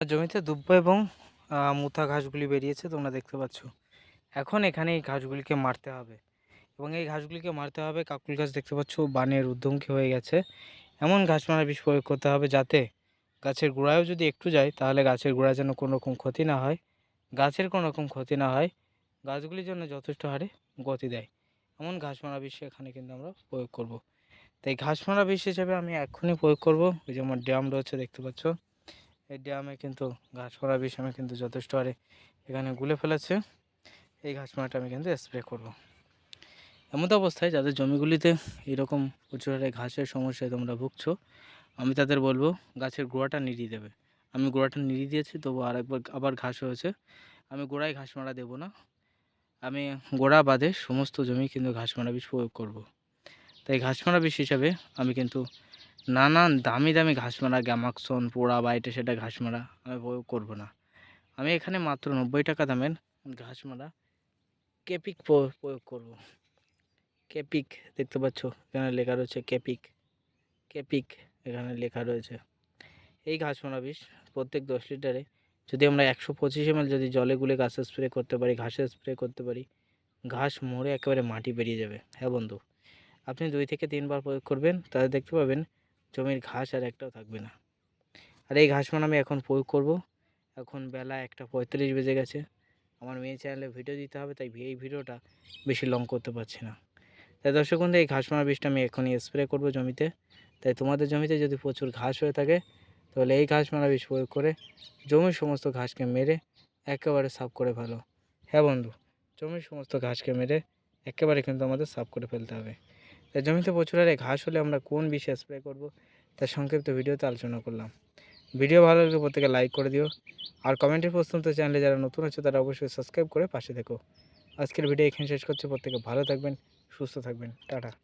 জমিতে দুব্ব এবং মুথা ঘাসগুলি বেরিয়েছে, তোমরা দেখতে পাচ্ছ। এখন এখানে এই ঘাসগুলিকে মারতে হবে। এবং এই ঘাসগুলিকে মারতে হবে, কাকুল গাছ দেখতে পাচ্ছ বানের ঊর্ধ্বমুখী হয়ে গেছে। এমন ঘাস মারা বিষ প্রয়োগ করতে হবে যাতে গাছের গোড়ায়ও যদি একটু যায়, তাহলে গাছের গোড়া যেন কোনো রকম ক্ষতি না হয়। গাছের কোনো রকম ক্ষতি না হয় গাছগুলির জন্য যথেষ্ট হারে গতি দেয়। এমন ঘাস মারা বিষ এখানে কিন্তু আমরা প্রয়োগ করব। তাই ঘাস মারা বিষ হিসেবে আমি এক্ষুনি প্রয়োগ করব। ওই যে আমার ড্রাম রয়েছে, দেখতে পাচ্ছ। এই ড্রামে কিন্তু ঘাস মারা বিষ আমি কিন্তু যথেষ্ট হারে এখানে গুলে ফেলেছে। এই ঘাস মারাটা আমি কিন্তু স্প্রে করব। এমত অবস্থায় যাদের জমিগুলিতে এরকম প্রচুর হারে ঘাসের সমস্যায় তোমরা ভুগছো, আমি তাদের বলব গাছের গোড়াটা নিড়িয়ে দেবে। আমি গোড়াটা নিড়িয়ে দিয়েছি, তবু আরেকবার আবার ঘাস হয়েছে। আমি গোড়ায় ঘাস মারা দেবো না। আমি গোড়া বাদে সমস্ত জমি কিন্তু ঘাস মারা বিষ প্রয়োগ করব। তাই ঘাস মারা বিষ হিসাবে আমি কিন্তু নানান দামি দামি ঘাস মারা, গ্যামাক্সন, পোড়া বা এটা সেটা ঘাস মারা আমি করব না। আমি এখানে মাত্র নব্বই টাকা দামের ঘাস মারা কেপিক প্রয়োগ করব। কেপিক, দেখতে পাচ্ছ, এখানে লেখা রয়েছে কেপিক। কেপিক, এখানে লেখা রয়েছে। এই ঘাস মারা বিষ প্রত্যেক দশ লিটারে যদি আমরা একশো পঁচিশ এমএল যদি জলে গুলে গাছে স্প্রে করতে পারি, ঘাসে স্প্রে করতে পারি, ঘাস মরে একেবারে মাটি বেরিয়ে যাবে। হ্যাঁ বন্ধু, আপনি দুই থেকে তিনবার প্রয়োগ করবেন, তাহলে দেখতে পাবেন জমির ঘাস আর একটাও থাকবে না। আর এই ঘাস মানে আমি এখন প্রয়োগ করব। এখন বেলা একটা পঁয়তাল্লিশ বেজে গেছে। আমার মেয়ে চ্যানেলে ভিডিও দিতে হবে, তাই এই ভিডিওটা বেশি লং করতে পারছি না। তাই দর্শক বন্ধু, এই ঘাস মারা বীজটা আমি এখনই স্প্রে করব জমিতে। তাই তোমাদের জমিতে যদি প্রচুর ঘাস হয়ে থাকে, তাহলে এই ঘাস মারা বিষ প্রয়োগ করে জমির সমস্ত ঘাসকে মেরে একেবারে সাফ করে ফেলো। হ্যাঁ বন্ধু, জমির সমস্ত ঘাসকে মেরে একেবারে কিন্তু আমাদের সাফ করে ফেলতে হবে। তাই জমিতে প্রচুর হারে ঘাস হলে আমরা কোন বিষে স্প্রে করব? তার সংক্ষিপ্ত ভিডিওতে আলোচনা করলাম। ভিডিও ভালো লাগলে প্রত্যেকে লাইক করে দিও। আর কমেন্টের প্রশ্ন চ্যানেলে যারা নতুন আছে, তারা অবশ্যই সাবস্ক্রাইব করে পাশে থেকো। আজকের ভিডিও এখানে শেষ করছি। প্রত্যেকে ভালো থাকবেন, সুস্থ থাকবেন। টাটা।